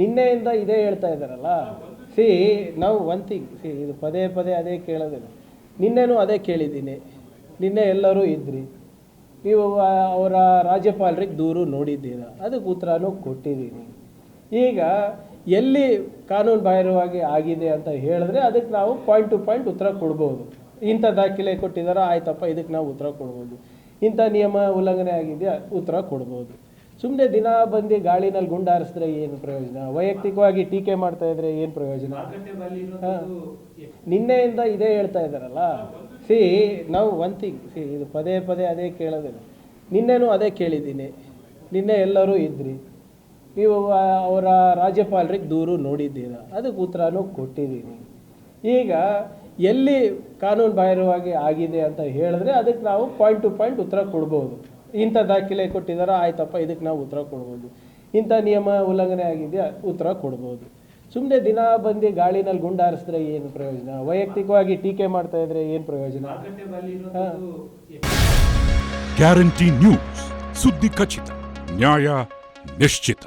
ನಿನ್ನೆಯಿಂದ ಇದೇ ಹೇಳ್ತಾ ಇದ್ದಾರಲ್ಲ? ಸಿ, ನಾವು ಒನ್ ಥಿಂಗ್ ಸಿ, ಇದು ಪದೇ ಪದೇ ಅದೇ ಕೇಳೋದಿಲ್ಲ ನಿನ್ನೆನೂ ಅದೇ ಕೇಳಿದ್ದೀನಿ. ನಿನ್ನೆ ಎಲ್ಲರೂ ಇದ್ರಿ. ನೀವು ಅವರ ರಾಜ್ಯಪಾಲರಿಗೆ ದೂರು ನೋಡಿದ್ದೀರ? ಅದಕ್ಕೆ ಉತ್ತರನೂ ಕೊಟ್ಟಿದ್ದೀನಿ. ಈಗ ಎಲ್ಲಿ ಕಾನೂನು ಬಾಹಿರವಾಗಿ ಆಗಿದೆ ಅಂತ ಹೇಳಿದ್ರೆ ಅದಕ್ಕೆ ನಾವು ಪಾಯಿಂಟ್ ಟು ಪಾಯಿಂಟ್ ಉತ್ತರ ಕೊಡ್ಬೋದು. ಇಂಥ ದಾಖಲೆ ಕೊಟ್ಟಿದ್ದಾರೋ? ಆಯ್ತಪ್ಪ, ಇದಕ್ಕೆ ನಾವು ಉತ್ತರ ಕೊಡ್ಬೋದು. ಇಂಥ ನಿಯಮ ಉಲ್ಲಂಘನೆ ಆಗಿದೆಯಾ? ಉತ್ತರ ಕೊಡ್ಬೋದು. ಸುಮ್ಮನೆ ದಿನ ಬಂದು ಗಾಳಿನಲ್ಲಿ ಗುಂಡಾರಿಸಿದ್ರೆ ಏನು ಪ್ರಯೋಜನ? ವೈಯಕ್ತಿಕವಾಗಿ ಟೀಕೆ ಮಾಡ್ತಾ ಇದ್ರೆ ಏನು ಪ್ರಯೋಜನ. ನಿನ್ನೆಯಿಂದ ಇದೇ ಹೇಳ್ತಾ ಇದ್ದಾರಲ್ಲ? ಸಿ ನಾವು ಒನ್ ಥಿಂಗ್ ಸಿ ಇದು ಪದೇ ಪದೇ ಅದೇ ಕೇಳೋದಿಲ್ಲ. ನಿನ್ನೆನೂ ಅದೇ ಕೇಳಿದ್ದೀನಿ. ನಿನ್ನೆ ಎಲ್ಲರೂ ಇದ್ರಿ. ನೀವು ಅವರ ರಾಜ್ಯಪಾಲರಿಗೆ ದೂರು ನೋಡಿದ್ದೀರಾ? ಅದಕ್ಕೆ ಉತ್ತರನೂ ಕೊಟ್ಟಿದ್ದೀನಿ. ಈಗ ಎಲ್ಲಿ ಕಾನೂನು ಬಾಹಿರವಾಗಿ ಆಗಿದೆ ಅಂತ ಹೇಳಿದ್ರೆ ಅದಕ್ಕೆ ನಾವು ಪಾಯಿಂಟ್ ಟು ಪಾಯಿಂಟ್ ಉತ್ತರ ಕೊಡ್ಬೋದು. ಇಂಥ ದಾಖಲೆ ಕೊಟ್ಟಿದ್ದಾರೆ ಆಯ್ತಪ್ಪ ಇದಕ್ಕೆ ನಾವು ಉತ್ತರ ಕೊಡ್ಬೋದು. ಇಂಥ ನಿಯಮ ಉಲ್ಲಂಘನೆ ಆಗಿದೆಯಾ? ಉತ್ತರ ಕೊಡ್ಬೋದು. ಸುಮ್ಮನೆ ದಿನ ಬಂದು ಗಾಳಿನಲ್ಲಿ ಗುಂಡಾರಿಸಿದ್ರೆ ಏನು ಪ್ರಯೋಜನ? ವೈಯಕ್ತಿಕವಾಗಿ ಟೀಕೆ ಮಾಡ್ತಾ ಇದ್ರೆ ಏನು ಪ್ರಯೋಜನ? ಹಾ. ಗ್ಯಾರಂಟಿ ನ್ಯೂಸ್ ಸುದ್ದಿ ಖಚಿತ ನ್ಯಾಯ ನಿಶ್ಚಿತ.